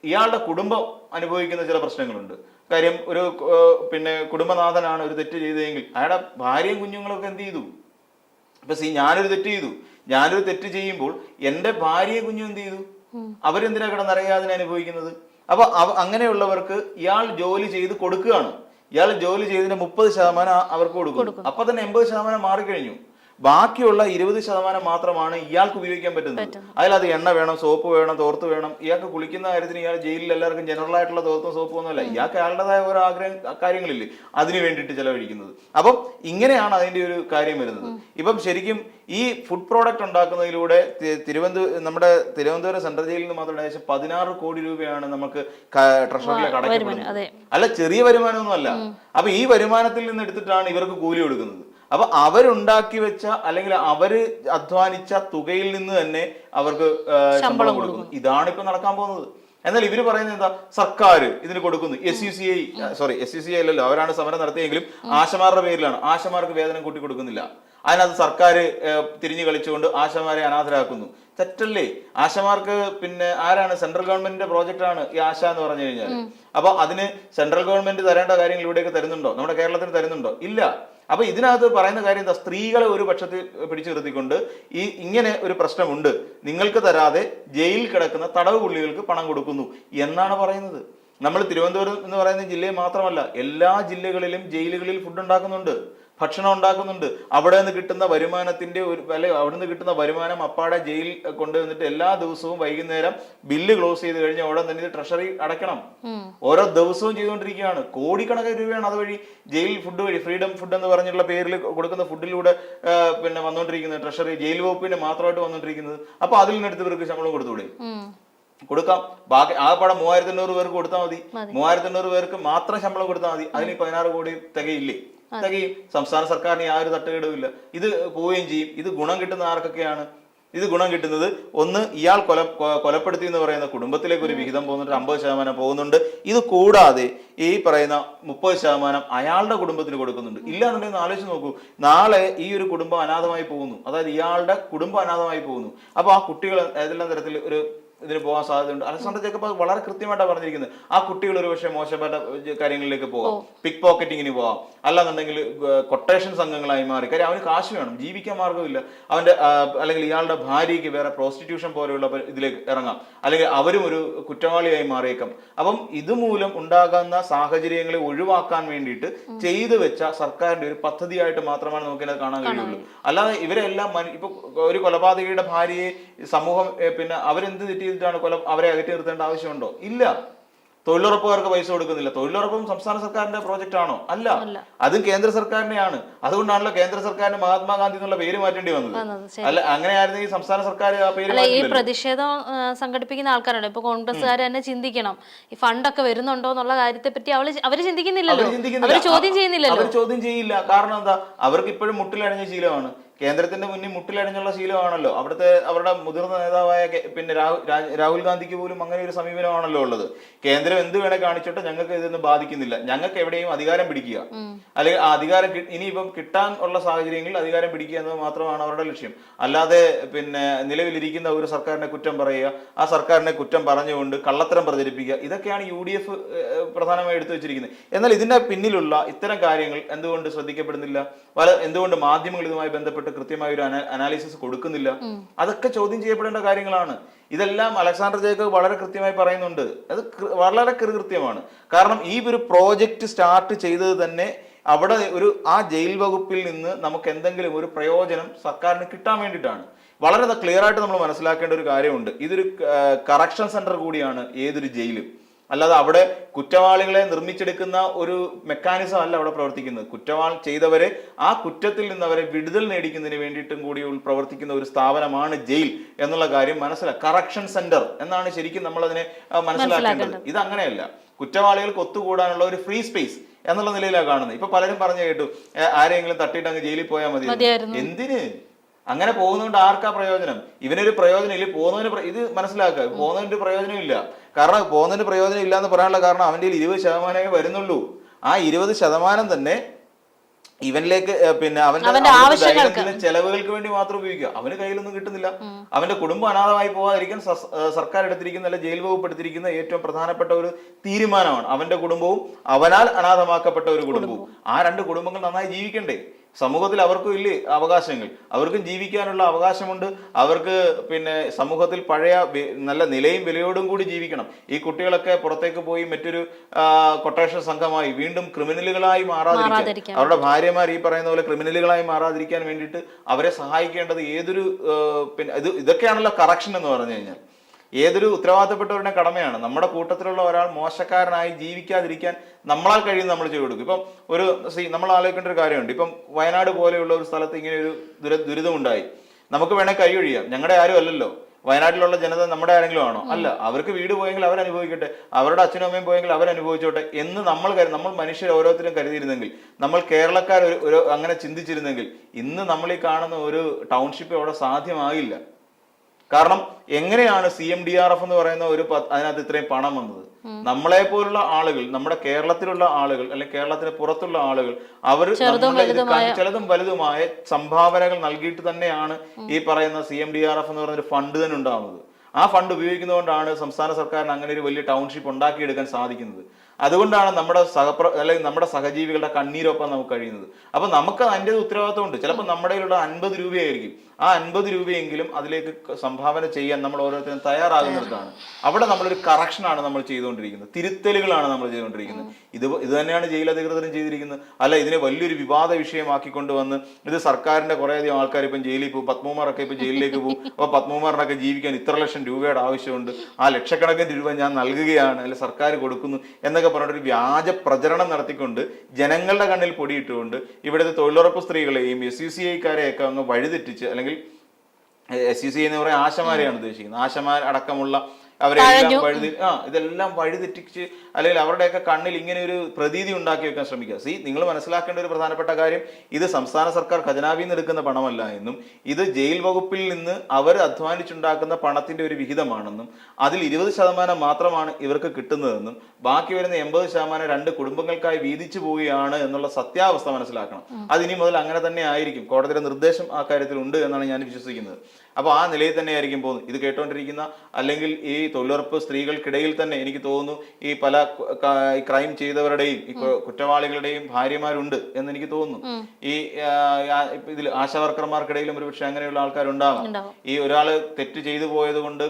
ഇയാളുടെ കുടുംബം അനുഭവിക്കുന്ന ചില പ്രശ്നങ്ങളുണ്ട്. കാര്യം ഒരു പിന്നെ കുടുംബനാഥനാണ് ഒരു തെറ്റ് ചെയ്തതെങ്കിൽ അയാളുടെ ഭാര്യയും കുഞ്ഞുങ്ങളൊക്കെ എന്ത് ചെയ്തു? ഇപ്പൊ സി ഞാനൊരു തെറ്റ് ചെയ്തു. ഞാനൊരു തെറ്റ് ചെയ്യുമ്പോൾ എന്റെ ഭാര്യയും കുഞ്ഞും എന്ത് ചെയ്തു? അവരെന്തിനാ കിടന്നറിയാതിനെ അനുഭവിക്കുന്നത്? അപ്പൊ അങ്ങനെയുള്ളവർക്ക് ഇയാൾ ജോലി ചെയ്ത് കൊടുക്കുകയാണ്. ഇയാൾ ജോലി ചെയ്തതിന്റെ മുപ്പത് ശതമാനം അവർക്ക് കൊടുക്കും അപ്പൊ തന്നെ എൺപത് ശതമാനം മാറിക്കഴിഞ്ഞു. ബാക്കിയുള്ള ഇരുപത് ശതമാനം മാത്രമാണ് ഇയാൾക്ക് ഉപയോഗിക്കാൻ പറ്റുന്നത്. അതിലത് എണ്ണ വേണം സോപ്പ് വേണം തോർത്ത് വേണം. ഇയാൾക്ക് കുളിക്കുന്ന കാര്യത്തിന് ഇയാൾ ജയിലിൽ എല്ലാവർക്കും ജനറൽ ആയിട്ടുള്ള തോർത്തും സോപ്പും ഒന്നുമല്ല. ഇയാൾക്ക് അയാളുടേതായ ഓരോ ആഗ്രഹം കാര്യങ്ങളില്ലേ? അതിന് വേണ്ടിയിട്ട് ചെലവഴിക്കുന്നത്. അപ്പം ഇങ്ങനെയാണ് അതിന്റെ ഒരു കാര്യം വരുന്നത്. ഇപ്പം ശരിക്കും ഈ ഫുഡ് പ്രോഡക്റ്റ് ഉണ്ടാക്കുന്നതിലൂടെ തിരുവനന്തപുരം നമ്മുടെ തിരുവനന്തപുരം സെൻട്രൽ ജയിലിൽ നിന്ന് മാത്രം ഏകദേശം പതിനാറ് കോടി രൂപയാണ് നമുക്ക് ട്രഷറിലെ കടക്കുന്നത് അല്ല ചെറിയ വരുമാനമൊന്നും അല്ല അപ്പൊ ഈ വരുമാനത്തിൽ നിന്ന് എടുത്തിട്ടാണ് ഇവർക്ക് കൂലി കൊടുക്കുന്നത്. അപ്പൊ അവരുണ്ടാക്കി വെച്ച അല്ലെങ്കിൽ അവർ അധ്വാനിച്ച തുകയിൽ നിന്ന് തന്നെ അവർക്ക് ശമ്പളം കൊടുക്കുന്നു. ഇതാണ് ഇപ്പൊ നടക്കാൻ പോകുന്നത്. എന്നാൽ ഇവർ പറയുന്നത് എന്താ? സർക്കാർ ഇതിന് കൊടുക്കുന്നു. S U C I sorry S U C I അല്ലല്ലോ. അവരാണ് സമരം നടത്തിയെങ്കിലും ആശമാരുടെ പേരിലാണ്. ആശമാർക്ക് വേതനം കൂട്ടി കൊടുക്കുന്നില്ല. അതിനകത്ത് സർക്കാർ തിരിഞ്ഞു കളിച്ചുകൊണ്ട് ആശമാരെ അനാഥരാക്കുന്നു. തെറ്റല്ലേ? ആശമാർക്ക് പിന്നെ ആരാണ്? സെൻട്രൽ ഗവൺമെന്റിന്റെ പ്രോജക്റ്റ് ആണ് ഈ ആശ എന്ന് പറഞ്ഞു കഴിഞ്ഞാൽ അപ്പൊ അതിന് സെൻട്രൽ ഗവൺമെന്റ് തരേണ്ട കാര്യങ്ങൾ ഇവിടെയൊക്കെ തരുന്നുണ്ടോ? നമ്മുടെ കേരളത്തിന് തരുന്നുണ്ടോ? ഇല്ല. അപ്പൊ ഇതിനകത്ത് പറയുന്ന കാര്യം എന്താ? സ്ത്രീകളെ ഒരു പക്ഷത്തിൽ പിടിച്ചു നിർത്തിക്കൊണ്ട് ഈ ഇങ്ങനെ ഒരു പ്രശ്നമുണ്ട്. നിങ്ങൾക്ക് തരാതെ ജയിലിൽ കിടക്കുന്ന തടവ് പുള്ളികൾക്ക് പണം കൊടുക്കുന്നു. എന്നാണ് പറയുന്നത്. നമ്മൾ തിരുവനന്തപുരം എന്ന് പറയുന്ന ജില്ലയിൽ മാത്രമല്ല എല്ലാ ജില്ലകളിലും ജയിലുകളിൽ ഫുഡ് ഉണ്ടാക്കുന്നുണ്ട്. ഭക്ഷണം ഉണ്ടാക്കുന്നുണ്ട്. അവിടെ നിന്ന് കിട്ടുന്ന വരുമാനത്തിന്റെ ഒരു അല്ലെ അവിടെ നിന്ന് കിട്ടുന്ന വരുമാനം അപ്പാടെ ജയിൽ കൊണ്ടുവന്നിട്ട് എല്ലാ ദിവസവും വൈകുന്നേരം ബില്ല് ക്ലോസ് ചെയ്ത് കഴിഞ്ഞാൽ അവിടെ തന്നെ ഇത് ട്രഷറി അടയ്ക്കണം. ഓരോ ദിവസവും ചെയ്തുകൊണ്ടിരിക്കുകയാണ്. കോടിക്കണക്കിന് രൂപയാണ് അതുവഴി ജയിൽ ഫുഡ് വഴി ഫ്രീഡം ഫുഡ് എന്ന് പറഞ്ഞിട്ടുള്ള പേരിൽ കൊടുക്കുന്ന ഫുഡിലൂടെ പിന്നെ വന്നുകൊണ്ടിരിക്കുന്നത് ട്രഷറി ജയിൽ വകുപ്പിന്റെ മാത്രമായിട്ട് വന്നുകൊണ്ടിരിക്കുന്നത് അപ്പൊ അതിൽ നിന്നെടുത്ത് ഇവർക്ക് ശമ്പളം കൊടുത്തുകൂടെ? കൊടുക്കാം. ബാക്കി ആ പടം മൂവായിരത്തി എണ്ണൂറ് പേർക്ക് കൊടുത്താൽ മതി. മൂവായിരത്തി എണ്ണൂറ് പേർക്ക് മാത്രം ശമ്പളം കൊടുത്താൽ മതി. അതിന് പതിനാറ് കോടി തികയില്ലേ? തികയും സംസ്ഥാന സർക്കാരിന് യാതൊരു തട്ടുകേടുമില്ല. ഇത് പോവുകയും ചെയ്യും. ഇത് ഗുണം കിട്ടുന്ന ആർക്കൊക്കെയാണ്? ഇത് ഗുണം കിട്ടുന്നത് ഒന്ന് ഇയാൾ കൊല കൊലപ്പെടുത്തി എന്ന് പറയുന്ന കുടുംബത്തിലേക്ക് ഒരു വിഹിതം പോകുന്നുണ്ട്. അമ്പത് ശതമാനം പോകുന്നുണ്ട്. ഇത് കൂടാതെ ഈ പറയുന്ന മുപ്പത് ശതമാനം അയാളുടെ കുടുംബത്തിന് കൊടുക്കുന്നുണ്ട്. ഇല്ല എന്നുണ്ടെങ്കിൽ ഒന്ന് ആലോചിച്ച് നോക്കൂ. നാളെ ഈ ഒരു കുടുംബം അനാഥമായി പോകുന്നു. അതായത് ഇയാളുടെ കുടുംബം അനാഥമായി പോകുന്നു. അപ്പൊ ആ കുട്ടികൾ ഏതെല്ലാം തരത്തിൽ ഒരു ഇതിന് പോകാൻ സാധ്യതയുണ്ട്. അലക്സാണ്ടർ ജേക്കബ് വളരെ കൃത്യമായിട്ടാണ് പറഞ്ഞിരിക്കുന്നത്. ആ കുട്ടികൾ ഒരു പക്ഷേ മോശപ്പെട്ട കാര്യങ്ങളിലേക്ക് പോകാം പിക് പോക്കറ്റിങ്ങിന് പോകാം അല്ലാന്നുണ്ടെങ്കിൽ കൊട്ടേഷൻ സംഘങ്ങളായി മാറി. കാര്യം അവന് കാശ് വേണം. ജീവിക്കാൻ മാർഗമില്ല. അവന്റെ അല്ലെങ്കിൽ ഇയാളുടെ ഭാര്യയ്ക്ക് വേറെ പ്രോസ്റ്റിറ്റ്യൂഷൻ പോലെയുള്ള ഇതിലേക്ക് ഇറങ്ങാം. അല്ലെങ്കിൽ അവരും ഒരു കുറ്റവാളിയായി മാറിയേക്കാം. അപ്പം ഇതുമൂലം ഉണ്ടാകുന്ന സാഹചര്യങ്ങളെ ഒഴിവാക്കാൻ വേണ്ടിയിട്ട് ചെയ്തു വെച്ച സർക്കാരിന്റെ ഒരു പദ്ധതിയായിട്ട് മാത്രമാണ് നമുക്കിത് കാണാൻ കഴിയുള്ളൂ. അല്ലാതെ ഇവരെല്ലാം ഇപ്പൊ ഒരു കൊലപാതകയുടെ ഭാര്യയെ സമൂഹം പിന്നെ അവരെന്ത് തെറ്റ് ചെയ്തിട്ടാണ് കൊല അവരെ അകറ്റി നിർത്തേണ്ട ആവശ്യമുണ്ടോ? ഇല്ല. തൊഴിലുറപ്പുകാർക്ക് പൈസ കൊടുക്കുന്നില്ല. തൊഴിലുറപ്പും സംസ്ഥാന സർക്കാരിന്റെ പ്രോജക്റ്റ് ആണോ? അല്ല. അതും കേന്ദ്ര സർക്കാരിന്റെയാണ് അതുകൊണ്ടാണല്ലോ കേന്ദ്ര സർക്കാരിന് മഹാത്മാഗാന്ധി എന്നുള്ള പേര് മാറ്റേണ്ടി വന്നത്. അല്ല അങ്ങനെ ആയിരുന്നു ഈ സംസ്ഥാന സർക്കാർ ആ പേര് ഈ. പ്രതിഷേധം സംഘടിപ്പിക്കുന്ന ആൾക്കാരുണ്ട് ഇപ്പൊ കോൺഗ്രസ്സുകാർ തന്നെ ചിന്തിക്കണം. ഈ ഫണ്ടൊക്കെ വരുന്നുണ്ടോ എന്നുള്ള കാര്യത്തെ പറ്റി അവൾ അവർ ചിന്തിക്കുന്നില്ലല്ലോ. ചോദ്യം ചെയ്യുന്നില്ല അവർ ചോദ്യം ചെയ്യില്ല. കാരണം എന്താ? അവർക്ക് ഇപ്പോഴും മുട്ടിലടഞ്ഞ ശീലമാണ്. കേന്ദ്രത്തിന്റെ മുന്നിൽ മുട്ടിലടഞ്ഞുള്ള ശീലമാണല്ലോ. അവിടുത്തെ അവരുടെ മുതിർന്ന നേതാവായ പിന്നെ രാഹുൽ ഗാന്ധിക്ക് പോലും അങ്ങനെ ഒരു സമീപനമാണല്ലോ ഉള്ളത്. കേന്ദ്രം എന്ത് വേണേ കാണിച്ചോട്ടെ ഞങ്ങൾക്ക് ഇതൊന്നും ബാധിക്കുന്നില്ല. ഞങ്ങൾക്ക് എവിടെയും അധികാരം പിടിക്കുക. അല്ലെങ്കിൽ ആ അധികാരം ഇനിയിപ്പം കിട്ടാൻ ഉള്ള സാഹചര്യങ്ങളിൽ അധികാരം പിടിക്കുക എന്നത് മാത്രമാണ് അവരുടെ ലക്ഷ്യം. അല്ലാതെ പിന്നെ നിലവിലിരിക്കുന്ന ഒരു സർക്കാരിനെ കുറ്റം പറയുക ആ സർക്കാരിനെ കുറ്റം പറഞ്ഞുകൊണ്ട് കള്ളത്തരം പ്രചരിപ്പിക്കുക ഇതൊക്കെയാണ് യു ഡി എഫ് പ്രധാനമായി എടുത്തു വെച്ചിരിക്കുന്നത്. എന്നാൽ ഇതിന്റെ പിന്നിലുള്ള ഇത്തരം കാര്യങ്ങൾ എന്തുകൊണ്ട് ശ്രദ്ധിക്കപ്പെടുന്നില്ല? എന്തുകൊണ്ട് മാധ്യമങ്ങൾ ഇതുമായി ബന്ധപ്പെട്ട് കൃത്യമായ ഒരു അനാലിസിസ് കൊടുക്കുന്നില്ല. അതൊക്കെ ചോദ്യം ചെയ്യപ്പെടേണ്ട കാര്യങ്ങളാണ്. ഇതെല്ലാം അലക്സാണ്ടർ ജേക്കബ് വളരെ കൃത്യമായി പറയുന്നുണ്ട്. അത് വളരെ കൃത്യമാണ്. കാരണം ഈ ഒരു പ്രോജക്റ്റ് സ്റ്റാർട്ട് ചെയ്തത് തന്നെ അവിടെ ഒരു ആ ജയിൽ വകുപ്പിൽ നിന്ന് നമുക്ക് എന്തെങ്കിലും ഒരു പ്രയോജനം സർക്കാരിന് കിട്ടാൻ വേണ്ടിയിട്ടാണ്. വളരെ ക്ലിയർ ആയിട്ട് നമ്മൾ മനസ്സിലാക്കേണ്ട ഒരു കാര്യമുണ്ട്. ഇതൊരു കറക്ഷൻ സെന്റർ കൂടിയാണ് ഏതൊരു ജയിലും. അല്ലാതെ അവിടെ കുറ്റവാളികളെ നിർമ്മിച്ചെടുക്കുന്ന ഒരു മെക്കാനിസം അല്ല അവിടെ പ്രവർത്തിക്കുന്നത്. കുറ്റവാൾ ചെയ്തവരെ ആ കുറ്റത്തിൽ നിന്ന് അവരെ വിടുതൽ നേടിക്കുന്നതിന് വേണ്ടിയിട്ടും കൂടി പ്രവർത്തിക്കുന്ന ഒരു സ്ഥാപനമാണ് ജയിൽ എന്നുള്ള കാര്യം മനസ്സിലാക്കുക കറക്ഷൻ സെന്റർ എന്നാണ് ശരിക്കും നമ്മൾ അതിനെ മനസ്സിലാക്കേണ്ടത്. ഇത് അങ്ങനെയല്ല. കുറ്റവാളികൾക്ക് ഒത്തുകൂടാനുള്ള ഒരു ഫ്രീ സ്പേസ് എന്നുള്ള നിലയിലാണ് കാണുന്നത്. ഇപ്പൊ പലരും പറഞ്ഞു കേട്ടു ആരെങ്കിലും തട്ടിയിട്ട് അങ്ങ് ജയിലിൽ പോയാൽ മതി. എന്തിന്? അങ്ങനെ പോകുന്നതുകൊണ്ട് ആർക്കാ പ്രയോജനം? ഇവനൊരു പ്രയോജനം ഇല്ല. പോകുന്നതിന് ഇത് മനസ്സിലാക്കുക. പോകുന്നതിന്റെ പ്രയോജനം ഇല്ല. കാരണം പോകുന്നതിന് പ്രയോജനം ഇല്ല എന്ന് പറയാനുള്ള കാരണം അവന്റെ ഇരുപത് ശതമാനമേ വരുന്നുള്ളൂ. ആ ഇരുപത് ശതമാനം തന്നെ ഇവനിലേക്ക് പിന്നെ അവന്റെ. ചെലവുകൾക്ക് വേണ്ടി മാത്രം ഉപയോഗിക്കുക. അവന് കയ്യിലൊന്നും കിട്ടുന്നില്ല. അവന്റെ കുടുംബം അനാഥമായി പോകാതിരിക്കാൻ സർക്കാർ എടുത്തിരിക്കുന്ന അല്ലെ ജയിൽ വകുപ്പ് എടുത്തിരിക്കുന്ന ഏറ്റവും പ്രധാനപ്പെട്ട ഒരു തീരുമാനമാണ് അവന്റെ കുടുംബവും അവനാൽ അനാഥമാക്കപ്പെട്ട ഒരു കുടുംബവും. ആ രണ്ട് കുടുംബങ്ങൾ നന്നായി ജീവിക്കണ്ടേ? സമൂഹത്തിൽ അവർക്കും ഇല്ലേ അവകാശങ്ങൾ? അവർക്കും ജീവിക്കാനുള്ള അവകാശമുണ്ട്. അവർക്ക് പിന്നെ സമൂഹത്തിൽ പഴയ നല്ല നിലയും വിലയോടും കൂടി ജീവിക്കണം. ഈ കുട്ടികളൊക്കെ പുറത്തേക്ക് പോയി മറ്റൊരു കൊട്ടേഷൻ സംഘമായി വീണ്ടും ക്രിമിനലുകളായി മാറാതിരിക്കാൻ. അവരുടെ ഭാര്യമാർ ഈ പറയുന്ന പോലെ ക്രിമിനലുകളായി മാറാതിരിക്കാൻ വേണ്ടിയിട്ട് അവരെ സഹായിക്കേണ്ടത് ഏതൊരു പിന്നെ ഇത് ഇതൊക്കെയാണല്ലോ കറക്ഷൻ എന്ന് പറഞ്ഞു കഴിഞ്ഞാൽ. ഏതൊരു ഉത്തരവാദിത്തപ്പെട്ടവരുടെ കടമയാണ്. നമ്മുടെ കൂട്ടത്തിലുള്ള ഒരാൾ മോശക്കാരനായി ജീവിക്കാതിരിക്കാൻ നമ്മളാൽ കഴിയുന്ന നമ്മൾ ചെയ്തു കൊടുക്കും. ഇപ്പം ഒരു സീ നമ്മൾ ആലോചിക്കേണ്ട ഒരു കാര്യമുണ്ട്. ഇപ്പം വയനാട് പോലെയുള്ള ഒരു സ്ഥലത്ത് ഇങ്ങനെ ഒരു ദുര ദുരിതമുണ്ടായി. നമുക്ക് വേണേൽ കൈ ഒഴിയാം. ഞങ്ങളുടെ ആരും അല്ലല്ലോ. വയനാട്ടിലുള്ള ജനത നമ്മുടെ ആരെങ്കിലും ആണോ? അല്ല. അവർക്ക് വീട് പോയെങ്കിൽ അവർ അനുഭവിക്കട്ടെ. അവരുടെ അച്ഛനും അമ്മയും പോയെങ്കിൽ അവർ അനുഭവിച്ചോട്ടെ എന്ന് നമ്മൾ കരു നമ്മൾ മനുഷ്യർ ഓരോരുത്തരും കരുതിയിരുന്നെങ്കിൽ നമ്മൾ കേരളക്കാർ ഒരു അങ്ങനെ ചിന്തിച്ചിരുന്നെങ്കിൽ ഇന്ന് നമ്മൾ ഈ കാണുന്ന ഒരു ടൗൺഷിപ്പ് അവിടെ സാധ്യമാകില്ല. കാരണം എങ്ങനെയാണ് C M D R F എന്ന് പറയുന്ന ഒരു അതിനകത്ത് ഇത്രയും പണം വന്നത്? നമ്മളെ പോലുള്ള ആളുകൾ നമ്മുടെ കേരളത്തിലുള്ള ആളുകൾ അല്ലെങ്കിൽ കേരളത്തിന് പുറത്തുള്ള ആളുകൾ അവർ ചിലതും വലുതുമായ സംഭാവനകൾ നൽകിയിട്ട് തന്നെയാണ് ഈ പറയുന്ന C M D R F എന്ന് പറയുന്ന ഒരു ഫണ്ട് തന്നെ ഉണ്ടാവുന്നത്. ആ ഫണ്ട് ഉപയോഗിക്കുന്നതുകൊണ്ടാണ് സംസ്ഥാന സർക്കാരിന് അങ്ങനെ ഒരു വലിയ ടൗൺഷിപ്പ് ഉണ്ടാക്കിയെടുക്കാൻ സാധിക്കുന്നത്. അതുകൊണ്ടാണ് നമ്മുടെ സഹപ്ര അല്ലെങ്കിൽ നമ്മുടെ സഹജീവികളുടെ കണ്ണീരൊപ്പം നമുക്ക് കഴിയുന്നത്. അപ്പൊ നമുക്ക് അതിന്റെ ഉത്തരവാദിത്വമുണ്ട്. ചിലപ്പോൾ നമ്മുടെ കയ്യിലുള്ള അൻപത് രൂപയായിരിക്കും. ആ അൻപത് രൂപയെങ്കിലും അതിലേക്ക് സംഭാവന ചെയ്യാൻ നമ്മൾ ഓരോരുത്തരും തയ്യാറാകുന്നിടത്താണ്. അവിടെ നമ്മളൊരു കറക്ഷനാണ് നമ്മൾ ചെയ്തുകൊണ്ടിരിക്കുന്നത്. തിരുത്തലുകളാണ് നമ്മൾ ചെയ്തുകൊണ്ടിരിക്കുന്നത്. ഇത് ഇത് തന്നെയാണ് ജയിൽ അധികൃതരും ചെയ്തിരിക്കുന്നത്. അല്ല ഇതിനെ വലിയൊരു വിവാദ വിഷയമാക്കിക്കൊണ്ട് വന്ന് ഇത് സർക്കാരിന്റെ കുറേയധികം ആൾക്കാർ ഇപ്പം ജയിലിൽ പോകും. പത്മകുമാറൊക്കെ ഇപ്പം ജയിലിലേക്ക് പോകും. അപ്പോൾ പത്മകുമാറിനൊക്കെ ജീവിക്കാൻ ഇത്ര ലക്ഷം രൂപയുടെ ആവശ്യമുണ്ട്. ആ ലക്ഷക്കണക്കിന് രൂപ ഞാൻ നൽകുകയാണ്. അല്ലെ സർക്കാർ കൊടുക്കുന്നു. എന്നൊക്കെ പറഞ്ഞിട്ട് ഒരു വ്യാജ പ്രചരണം നടത്തിക്കൊണ്ട് ജനങ്ങളുടെ കണ്ണിൽ പൊടിയിട്ടുകൊണ്ട് ഇവിടുത്തെ തൊഴിലുറപ്പ് സ്ത്രീകളെയും എസ് യു സി ഐക്കാരെയൊക്കെ അങ്ങ് വഴിതെറ്റിച്ച് അല്ലെങ്കിൽ എസ് യു സി എന്ന് പറയുന്ന ആശമാരെയാണ് ഉദ്ദേശിക്കുന്നത്. ആശമാർ അടക്കമുള്ള അവരെ എല്ലാം വഴുതി ആ ഇതെല്ലാം വഴിതെറ്റിച്ച് അല്ലെങ്കിൽ അവരുടെയൊക്കെ കണ്ണിൽ ഇങ്ങനെ ഒരു പ്രതീതി ഉണ്ടാക്കി വെക്കാൻ ശ്രമിക്കുക. സി നിങ്ങൾ മനസ്സിലാക്കേണ്ട ഒരു പ്രധാനപ്പെട്ട കാര്യം ഇത് സംസ്ഥാന സർക്കാർ ഖജനാവിൽ നിന്ന് എടുക്കുന്ന പണമല്ല എന്നും ഇത് ജയിൽ വകുപ്പിൽ നിന്ന് അവർ അധ്വാനിച്ചുണ്ടാക്കുന്ന പണത്തിന്റെ ഒരു വിഹിതമാണെന്നും അതിൽ ഇരുപത് ശതമാനം മാത്രമാണ് ഇവർക്ക് കിട്ടുന്നതെന്നും ബാക്കി വരുന്ന എൺപത് ശതമാനം രണ്ട് കുടുംബങ്ങൾക്കായി വീതിച്ചു പോവുകയാണ് എന്നുള്ള സത്യാവസ്ഥ മനസ്സിലാക്കണം. അത് ഇനി മുതൽ അങ്ങനെ തന്നെ ആയിരിക്കും. കോടതിയുടെ നിർദ്ദേശം ആ കാര്യത്തിൽ ഉണ്ട് എന്നാണ് ഞാൻ വിശ്വസിക്കുന്നത്. അപ്പോൾ ആ നിലയിൽ തന്നെയായിരിക്കും പോകുന്നത്. ഇത് കേട്ടുകൊണ്ടിരിക്കുന്ന അല്ലെങ്കിൽ ഈ തൊഴിലുറപ്പ് സ്ത്രീകൾക്കിടയിൽ തന്നെ എനിക്ക് തോന്നുന്നു ഈ പല ക്രൈം ചെയ്തവരുടെയും ഈ കുറ്റവാളികളുടെയും ഭാര്യമാരുണ്ട് എന്ന് എനിക്ക് തോന്നുന്നു ഈ ഇതിൽ ആശാവർക്കർമാർക്കിടയിലും ഒരുപക്ഷെ അങ്ങനെയുള്ള ആൾക്കാരുണ്ടാകാം. ഈ ഒരാൾ തെറ്റ് ചെയ്തു പോയത് കൊണ്ട്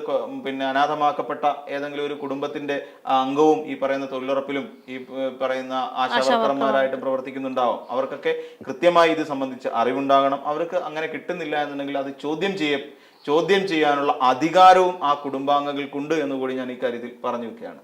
പിന്നെ അനാഥമാക്കപ്പെട്ട ഏതെങ്കിലും ഒരു കുടുംബത്തിന്റെ അംഗവും ഈ പറയുന്ന തൊഴിലുറപ്പിലും ഈ പറയുന്ന ആശാവർക്കർമാരായിട്ട് പ്രവർത്തിക്കുന്നുണ്ടാവും. അവർക്കൊക്കെ കൃത്യമായി ഇത് സംബന്ധിച്ച് അറിവുണ്ടാകണം. അവർക്ക് അങ്ങനെ കിട്ടുന്നില്ല എന്നുണ്ടെങ്കിൽ അത് ചോദ്യം ചെയ്യ ചോദ്യം ചെയ്യാനുള്ള അധികാരവും ആ കുടുംബാംഗങ്ങൾക്കുണ്ട് എന്ന് കൂടി ഞാൻ കാര്യത്തിൽ പറഞ്ഞു വെക്കുകയാണ്